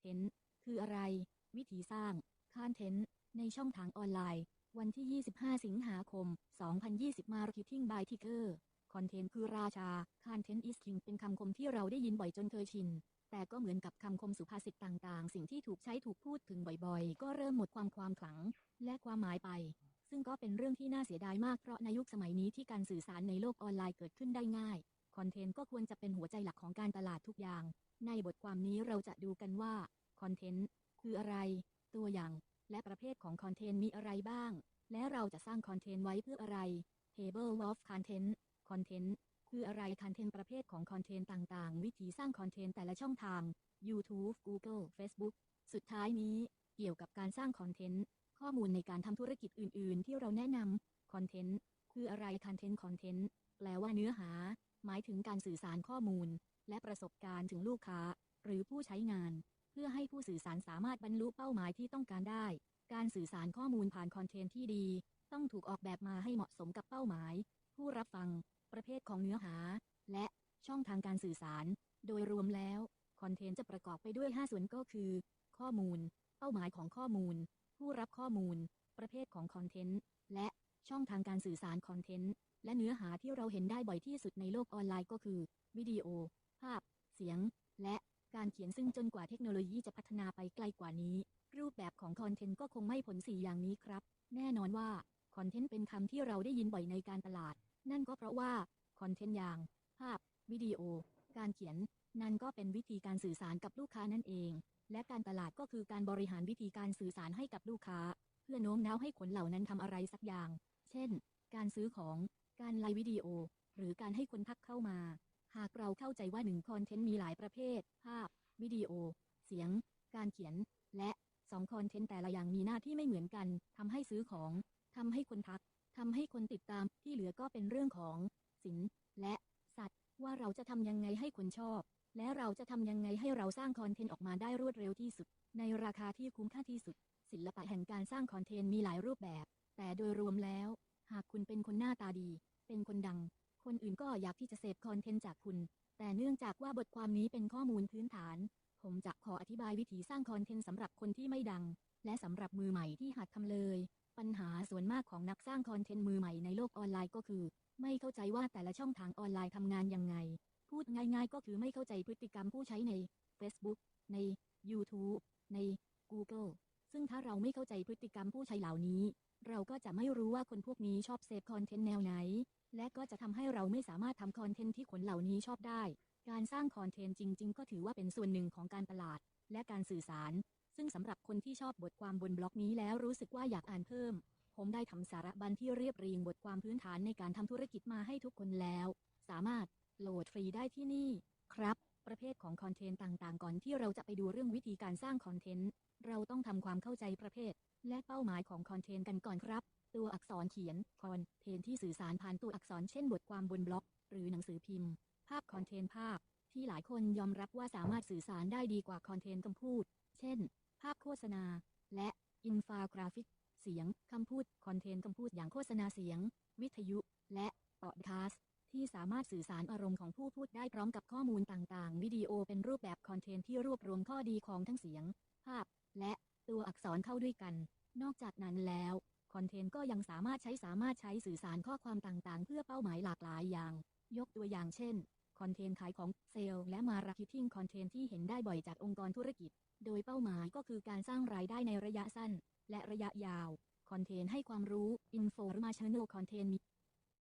เทนต์คืออะไร วิธีสร้างคอนเทนต์ในช่องทางออนไลน์ วันที่ 25 สิงหาคม 2020 Marketing by Ticker คอนเทนต์คือราชา Content is king เป็นคำคมที่เราได้ยินบ่อยจนเคยชิน แต่ก็เหมือนกับคำคมสุภาษิตต่างๆ สิ่งที่ถูกใช้ถูกพูดถึงบ่อยๆ ก็เริ่มหมดความความขลัง และความหมายไป ซึ่งก็เป็นเรื่องที่น่าเสียดายมากเพราะในยุคสมัยนี้ที่การสื่อสารในโลกออนไลน์เกิดขึ้นได้ง่าย คอนเทนต์ก็ควรจะเป็นหัวใจหลักของการตลาดทุกอย่าง ในบทความนี้เราจะดูกันว่าคอนเทนต์คืออะไร ตัวอย่าง และประเภทของคอนเทนต์มีอะไรบ้าง และเราจะสร้างคอนเทนต์ไว้เพื่ออะไร Table of Content คอนเทนต์คืออะไรคอนเทนต์ประเภทของคอนเทนต์ต่างๆ วิธีสร้างคอนเทนต์แต่ละช่องทาง YouTube Google Facebook สุดท้ายนี้ เกี่ยวกับการสร้างคอนเทนต์ข้อมูลในการทำธุรกิจอื่น ๆ ที่เราแนะนำคอนเทนต์คืออะไรคอนเทนต์คอนเทนต์แปลว่าเนื้อหา หมายถึงการสื่อสารข้อมูล และประสบการณ์ถึงลูกค้า หรือผู้ใช้งาน เพื่อให้ผู้สื่อสารสามารถบรรลุเป้าหมายที่ต้องการได้ การสื่อสารข้อมูลผ่านคอนเทนต์ที่ดี ต้องถูกออกแบบมาให้เหมาะสมกับเป้าหมาย ผู้รับฟัง ประเภทของเนื้อหา และช่องทางการสื่อสาร โดยรวมแล้ว คอนเทนต์จะประกอบไปด้วย 5 ส่วนก็คือ ข้อมูล เป้าหมายของข้อมูล ผู้รับข้อมูล ประเภทของคอนเทนต์ และช่องทางการสื่อสารคอนเทนต์ และเนื้อหาที่เราเห็นได้บ่อยที่สุดในโลกออนไลน์ก็คือ วิดีโอ ภาพ เสียง และการเขียนซึ่งจนกว่าเทคโนโลยีจะพัฒนาไปไกลกว่านี้ รูปแบบของคอนเทนต์ก็คงไม่ผลสี่อย่างนี้ครับ แน่นอนว่าคอนเทนต์เป็นคำที่เราได้ยินบ่อยในการตลาด นั่นก็เพราะว่าคอนเทนต์อย่าง ภาพ วิดีโอ การเขียน นั่นก็เป็นวิธีการสื่อสารกับลูกค้านั่นเอง และการตลาดก็คือการบริหารวิธีการสื่อสารให้กับลูกค้า เพื่อโน้มน้าวให้คนเหล่านั้นทำอะไรสักอย่าง เช่น การซื้อของ การไลฟ์วิดีโอ หรือการให้คนทักเข้ามา หากเราเข้าใจว่าหนึ่งคอนเทนต์มีหลายประเภท ภาพ วิดีโอ เสียง การเขียน และสองคอนเทนต์แต่ละอย่างมีหน้าที่ไม่เหมือนกันทำให้ซื้อของทำให้คนทักทำให้คนติดตามที่เหลือก็เป็นเรื่องของสินและสัตว์ ว่าเราจะทำยังไงให้คนชอบ และเราจะทำยังไงให้เราสร้างคอนเทนต์ออกมาได้รวดเร็วที่สุด ในราคาที่คุ้มค่าที่สุด ศิลปะแห่งการสร้างคอนเทนต์มีหลายรูปแบบ แต่โดยรวมแล้ว หากคุณเป็นคนหน้าตาดี เป็นคนดัง คนอื่นก็อยากที่จะเสพคอนเทนต์จากคุณ แต่เนื่องจากว่าบทความนี้เป็นข้อมูลพื้นฐาน ผมจะขออธิบายวิธีสร้างคอนเทนต์สำหรับคนที่ไม่ดัง และสำหรับมือใหม่ที่หัดทำเลย ปัญหาส่วนมากของนักสร้างคอนเทนต์มือใหม่ในโลกออนไลน์ก็คือ ไม่เข้าใจว่าแต่ละช่องทางออนไลน์ทำงานยังไง พูดง่าย ๆ ก็คือไม่เข้าใจพฤติกรรมผู้ใช้ใน Facebook ใน YouTube ใน Google ซึ่งถ้าเราไม่เข้าใจพฤติกรรมผู้ใช้เหล่านี้ เราก็จะไม่รู้ว่าคนพวกนี้ชอบเสพคอนเทนต์แนวไหน และก็จะทำให้เราไม่สามารถทำคอนเทนต์ที่คนเหล่านี้ชอบได้ การสร้างคอนเทนต์จริง ๆ ก็ถือว่าเป็นส่วนหนึ่งของการตลาด และการสื่อสาร ซึ่งสำหรับคนที่ชอบบทความบนบล็อกนี้แล้วรู้สึกว่าอยากอ่านเพิ่ม ผมได้ทำสารบันที่เรียบเรียงบทความพื้นฐานในการทำธุรกิจมาให้ทุกคนแล้ว สามารถโหลดฟรีได้ที่นี่ ครับ ประเภทของคอนเทนต์ต่างๆ ก่อนที่เราจะไปดูเรื่องวิธีการสร้างคอนเทนต์ เราต้องทำความเข้าใจประเภท และเป้าหมายของคอนเทนต์กันก่อนครับ ตัวอักษรเขียนคอนเทนต์ที่สื่อสารผ่านตัวอักษรเช่นบทความบนบล็อก หรือหนังสือพิมพ์ ภาพคอนเทนต์ภาพ ที่หลายคนยอมรับว่าสามารถสื่อสารได้ดีกว่าคอนเทนต์คำพูด เช่น ภาพโฆษณา และอินฟากราฟิก เสียงคำพูดคอนเทนต์คำพูดอย่างโฆษณาเสียง วิทยุ และพอดแคสต์ ที่สามารถสื่อสารอารมณ์ของผู้พูดได้พร้อมกับข้อมูลต่างๆ วิดีโอเป็นรูปแบบคอนเทนต์ที่รวบรวมข้อดีของทั้งเสียง ภาพ และตัวอักษรเข้าด้วยกัน นอกจากนั้นแล้วคอนเทนต์ก็ยังสามารถใช้สามารถใช้สื่อสารข้อความต่างๆ เพื่อเป้าหมายหลากหลายอย่าง ยกตัวอย่างเช่นคอนเทนต์ขายของเซลล์และมาร์เก็ตติ้งคอนเทนต์ที่เห็นได้บ่อยจากองค์กรธุรกิจ โดยเป้าหมายก็คือการสร้างรายได้ในระยะสั้น และระยะยาวคอนเทนต์ให้ความรู้ informational content